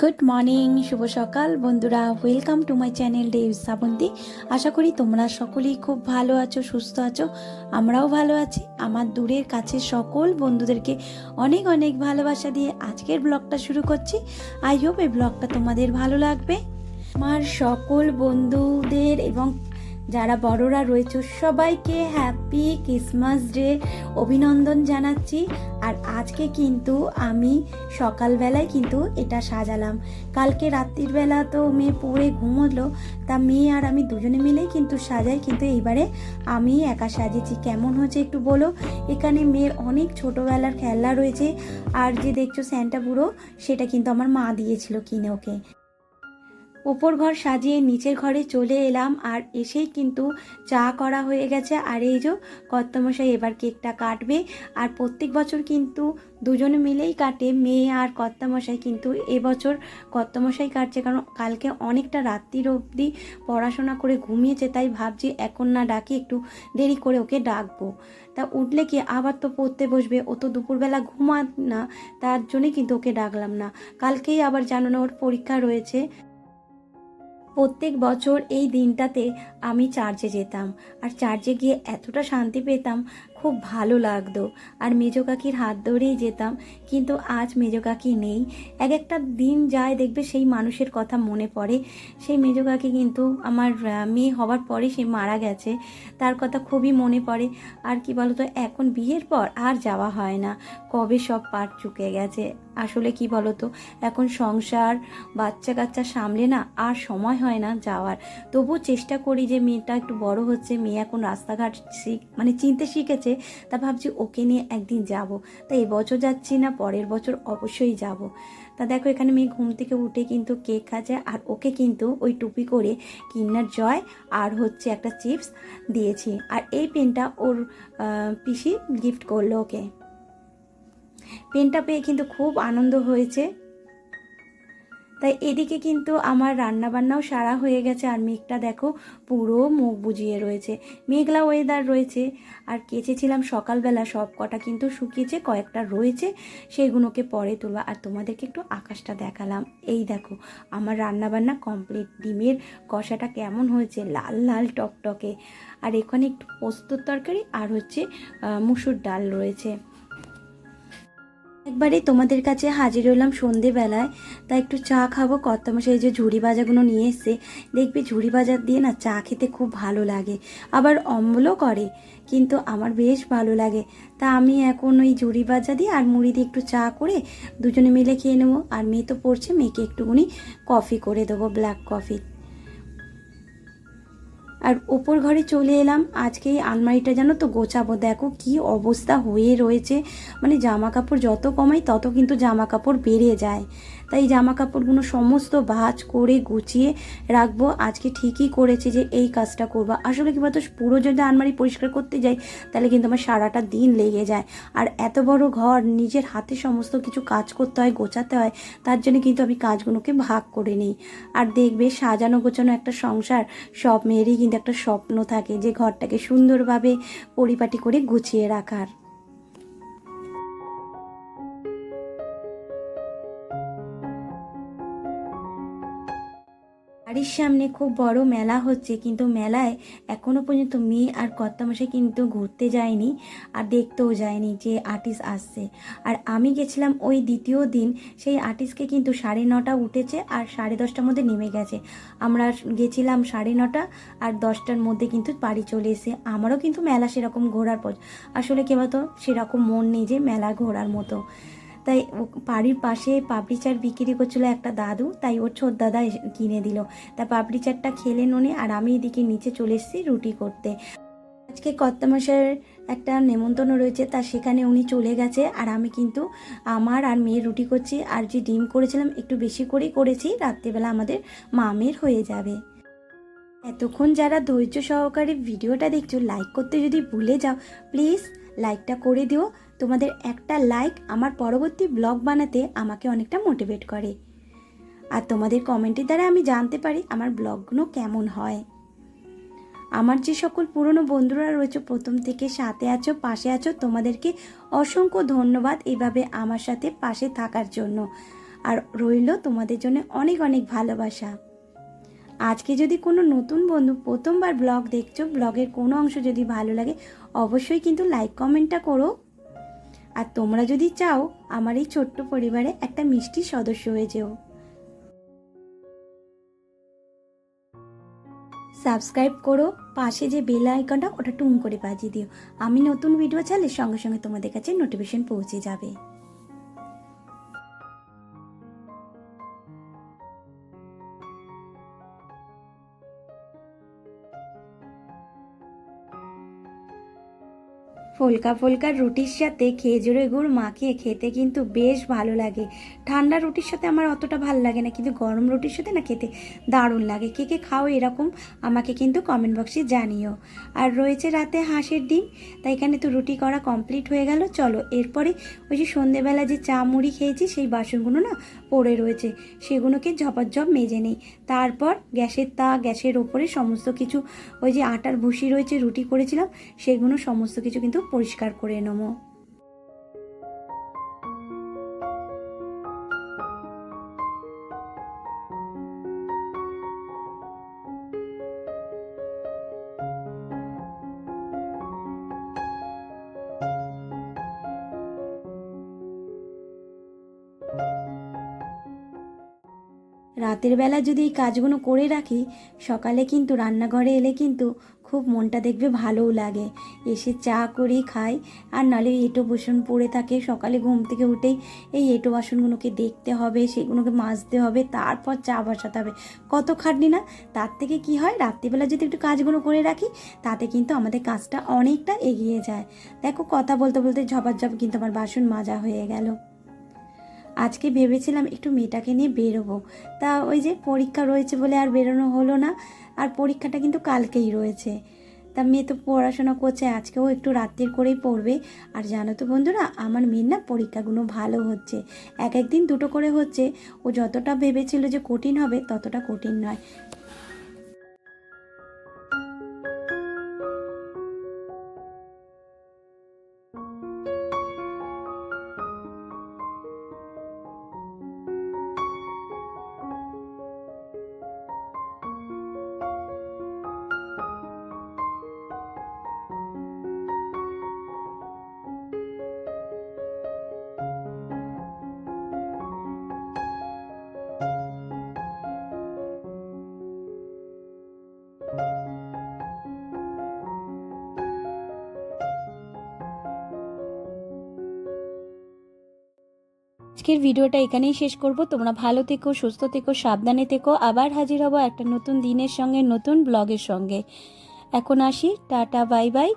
Good morning শুভ সকাল। বন্ধুরা ওয়েলকাম টু মাই চ্যানেল ডে শ্রাবন্তী আশা করি তোমরা সকলেই খুব ভালো আছো, সুস্থ আছো। আমরাও ভালো আছি। আমার দূরের কাছে সকল বন্ধুদেরকে অনেক অনেক ভালোবাসা দিয়ে আজকের ব্লগটা শুরু করছি। আই হোপ এই ব্লগটা তোমাদের ভালো লাগবে। আমার সকল বন্ধুদের এবং যারা বড়রা রয়েছে, সবাইকে হ্যাপি ক্রিসমাস ডে অভিনন্দন জানাচ্ছি। আর আজকে কিন্তু আমি সকালবেলায় কিন্তু এটা সাজালাম। কালকে রাত্রির বেলা তো মেয়ে পড়ে ঘুমোলো, তা মেয়ে আর আমি দুজনে মিলেই কিন্তু সাজাই। কিন্তু এইবারে আমি একা সাজিয়েছি। কেমন হয়েছে একটু বলো? এখানে মেয়ের অনেক ছোটোবেলার খেলনা রয়েছে। আর যে দেখছ স্যান্টা বুড়ো, সেটা কিন্তু আমার মা দিয়েছিল কিনে ওকে। ওপর ঘর সাজিয়ে নিচের ঘরে চলে এলাম, আর এসেই কিন্তু চা করা হয়ে গেছে। আর এই যে কর্তমশাই এবার কেকটা কাটবে, আর প্রত্যেক বছর কিন্তু দুজনে মিলেই কাটে। মেয়ে আর কর্তামশাই কিন্তু এবছর কর্তামশাই কাটছে, কারণ কালকে অনেকটা রাত্রির অবধি পড়াশোনা করে ঘুমিয়েছে, তাই ভাবছি এখন না ডাকি, একটু দেরি করে ওকে ডাকবো। তা উঠলে কি আবার তো পড়তে বসবে, ও তো দুপুরবেলা ঘুমা না, তার জন্যই কিন্তু ওকে ডাকলাম না। কালকেই আবার জানো না ওর পরীক্ষা রয়েছে। প্রত্যেক বছর এই দিনটাতে আমি চার্চে যেতাম। আর চার্চে গিয়ে এতটা শান্তি পেতাম খুব ভালো লাগতো। আর মেজো কাকির হাত ধরেই যেতাম, কিন্তু আজ মেজো কাকি নেই। এক একটা দিন যায় দেখবে সেই মানুষের কথা মনে পড়ে। সেই মেজো কাকি কিন্তু আমার মেয়ে হওয়ার পরে সে মারা গেছে। তার কথা খুবই মনে পড়ে। আর কি বলতো, এখন বিয়ের পর আর যাওয়া হয় না। কবে সব পাট চুকে গেছে। আসলে কি বলতো, এখন সংসার বাচ্চা কাচ্চা সামলে না আর সময় হয় না যাওয়ার। তবুও চেষ্টা করি যে মেয়েটা একটু বড় হচ্ছে। মেয়ে এখন রাস্তাঘাট শিখ মানে চিনতে শিখেছে। তা ভাবছি ওকে নিয়ে একদিন যাব। তা এবছর যাচ্ছি না, পরের বছর অবশ্যই যাব। তা দেখো এখানে মেয়ে ঘুম থেকে উঠে কিন্তু কেক খাচ্ছে আর ওকে কিন্তু ওই টুপি করে কিন্নার জয় আর হচ্ছে একটা চিপস দিয়েছি। আর এই পেনটা ওর পিসি গিফট করল ওকে। পেনটা পেয়ে কিন্তু খুব আনন্দ হয়েছে। তাই এদিকে কিন্তু আমার রান্না বান্নাও সারা হয়ে গেছে আর মেঘটা দেখো পুরো মুখ বুজিয়ে রয়েছে। মেঘলা ওয়েদার রয়েছে আর কেচেছিলাম সকালবেলা সব কটা কিন্তু শুকিয়েছে, কয়েকটা রয়েছে, সেগুলোকে পরে তুলবা। আর তোমাদেরকে একটু আকাশটা দেখালাম। এই দেখো, আমার রান্না বান্না কমপ্লিট ডিমের কষাটা কেমন হয়েছে? লাল লাল, টকটকে। আর এখানে একটু পোস্তর তরকারি আর হচ্ছে মুসুর ডাল রয়েছে। একবারে তোমাদের কাছে হাজির হলাম সন্ধেবেলায় তা একটু চা খাব। কর্তামশাই যে ঝুড়ি ভাজাগুলো নিয়ে এসছে, দেখবি ঝুড়ি ভাজা দিয়ে না চা খেতে খুব ভালো লাগে, আবার অম্বলও করে, কিন্তু আমার বেশ ভালো লাগে। তা আমি এখন ওই ঝুড়ি ভাজা দিয়ে আর মুড়ি দিয়ে একটু চা করে দুজনে মিলে খেয়ে নেব। আর মেয়ে তো পড়ছে, মেয়েকে একটুখানি কফি করে দেবো, ব্ল্যাক কফি। আর ওপর ঘরে চলে এলাম। আজকে এই আলমারিটা জানো তো গোছাবো। দেখো কি অবস্থা হয়ে রয়েছে। মানে জামা কাপড় যত কমাই তত কিন্তু জামা কাপড় বেড়ে যায়। তাই জামা কাপড়গুলো সমস্ত ভাজ করে গুছিয়ে রাখব। আজকে ঠিকই করেছে যে এই কাজটা করব। আসলে কি বলতো, পুরো যদি আলমারি পরিষ্কার করতে যাই, তাহলে কিন্তু আমার সারাটা দিন লেগে যায়। আর এত বড় ঘর, নিজের হাতে সমস্ত কিছু কাজ করতে হয়, গোছাতে হয়, তার জন্য কিন্তু আমি কাজগুলোকে ভাগ করে নিই। আর দেখবে সাজানো গোছানো একটা সংসার, সব মেয়েরই কিন্তু একটা স্বপ্ন থাকে যে ঘরটাকে সুন্দরভাবে পরিপাটি করে গুছিয়ে রাখার। বাড়ির সামনে খুব বড় মেলা হচ্ছে, কিন্তু মেলায় এখনও পর্যন্ত মেয়ে আর কর্তামশাই কিন্তু ঘুরতে যায়নি আর দেখতেও যায়নি যে আর্টিস্ট আসছে। আর আমি গেছিলাম ওই দ্বিতীয় দিন, সেই আর্টিস্টকে কিন্তু সাড়ে নটা উঠেছে আর সাড়ে দশটার মধ্যে নেমে গেছে। আমরা গেছিলাম সাড়ে নটা আর দশটার মধ্যে কিন্তু বাড়ি চলে এসে আমারও কিন্তু মেলা সেরকম ঘোরার পর আসলে কে বলতো, সেরকম মন নেই যে মেলা ঘোরার মতো। তাই বাড়ির পাশে পাপড়ি চাট বিক্রি করছিল একটা দাদু, তাই ওর ছোট দাদা কিনে দিল। তা পাপড়ি চাটটা খেলে নুনে আর আমি এদিকে নিচে চলে এসেছি রুটি করতে। আজকে কর্তামশাইয়ের একটা নেমন্তন্ন রয়েছে, তা সেখানে উনি চলে গেছে আর আমি কিন্তু আমার আর মেয়ের রুটি করছি আর যে ডিম করেছিলাম একটু বেশি করেই করেছি, রাত্রিবেলা আমাদের মামের হয়ে যাবে। এতক্ষণ যারা ধৈর্য সহকারে ভিডিওটা দেখছ লাইক করতে যদি ভুলে যাও প্লিজ লাইকটা করে দিও। তোমাদের একটা লাইক আমার পরবর্তী ব্লগ বানাতে আমাকে অনেকটা মোটিভেট করে। আর তোমাদের কমেন্টের দ্বারা আমি জানতে পারি আমার ব্লগগুলো কেমন হয়। আমার যে সকল পুরনো বন্ধুরা রয়েছে, প্রথম থেকে সাথে আছো, পাশে আছো, তোমাদেরকে অসংখ্য ধন্যবাদ এভাবে আমার সাথে পাশে থাকার জন্য। আর রইল তোমাদের জন্য অনেক অনেক ভালোবাসা। আজকে যদি কোনো নতুন বন্ধু প্রথমবার ব্লগ দেখছ, ব্লগের কোনো অংশ যদি ভালো লাগে, অবশ্যই কিন্তু লাইক কমেন্টটা করো। আর তোমরা যদি চাও, আমার এই ছোট্ট পরিবারে একটা মিষ্টি সদস্য হয়ে যেও। সাবস্ক্রাইব করো, পাশে যে বেল আইকনটা, ওটা টুম করে বাজিয়ে দিও। আমি নতুন ভিডিও চাইলে সঙ্গে সঙ্গে তোমাদের কাছে নোটিফিকেশন পৌঁছে যাবে। ফুলকা ফুলকা রুটির সাথে খেজুরের গুড় মাখিয়ে খেতে কিন্তু বেশ ভালো লাগে। ঠান্ডা রুটির সাথে আমার অতটা ভালো লাগে না, কিন্তু গরম রুটির সাথে না খেতে দারুণ লাগে। কে কে খাও এরকম আমাকে কিন্তু কমেন্ট বক্সে জানিও। আর রয়েছে রাতে হাঁসের ডিম, তাই এখানে তো রুটি করা কমপ্লিট হয়ে গেল। চলো, এরপরে ওই যে সন্ধেবেলা যে চা মুড়ি খেয়েছি, সেই বাসনগুলো না পড়ে রয়েছে। সেগুলোকে ঝপাঝপ মেজে নেই। তারপর গ্যাসের তা গ্যাসের ওপরে সমস্ত কিছু, ওই যে আটার ভুসি রয়েছে, রুটি করেছিলাম, সেগুলো সমস্ত কিছু কিন্তু পরিষ্কার করে নেব। রাতের বেলা যদি এই কাজগুলো করে রাখি, সকালে কিন্তু রান্নাঘরে এলে কিন্তু খুব মনটা দেখবে ভালোও লাগে। এসে চা করেই খাই, আর নালে এঁটো বাসন পড়ে থাকে। সকালে ঘুম থেকে উঠেই এই এঁটো বাসনগুলোকে দেখতে হবে, সেগুলোকে মাজতে হবে, তারপর চা বসাতে হবে। কত খাটনি না? তার থেকে কি হয়? রাত্রিবেলা যদি একটু কাজগুলো করে রাখি, তাতে কিন্তু আমাদের কাজটা অনেকটা এগিয়ে যায়। দেখো, কথা বলতে বলতে ঝপাঝপ কিন্তু আমার বাসন মাজা হয়ে গেল। আজকে ভেবেছিলাম একটু মেয়েটাকে নিয়ে বেরোবো। তা ওই যে পরীক্ষা রয়েছে বলে আর বেরোনো হলো না, আর পরীক্ষাটা কিন্তু কালকেই রয়েছে। তা মেয়ে তো পড়াশোনা করছে, আজকেও একটু রাত্রির করেই পড়বে। আর জানো তো বন্ধুরা, আমার মেয়ের না পরীক্ষাগুলো ভালো হচ্ছে। এক একদিন দুটো করে হচ্ছে। ও যতটা ভেবেছিল যে কঠিন হবে, ততটা কঠিন নয়। আজকের ভিডিওটা এখানেই শেষ করব। তোমরা ভালো থেকো, সুস্থ থেকো, সাবধানে থেকো। আবার হাজির হব একটা নতুন দিনের সঙ্গে, নতুন ব্লগের সঙ্গে। এখন আসি, টাটা, বাই বাই।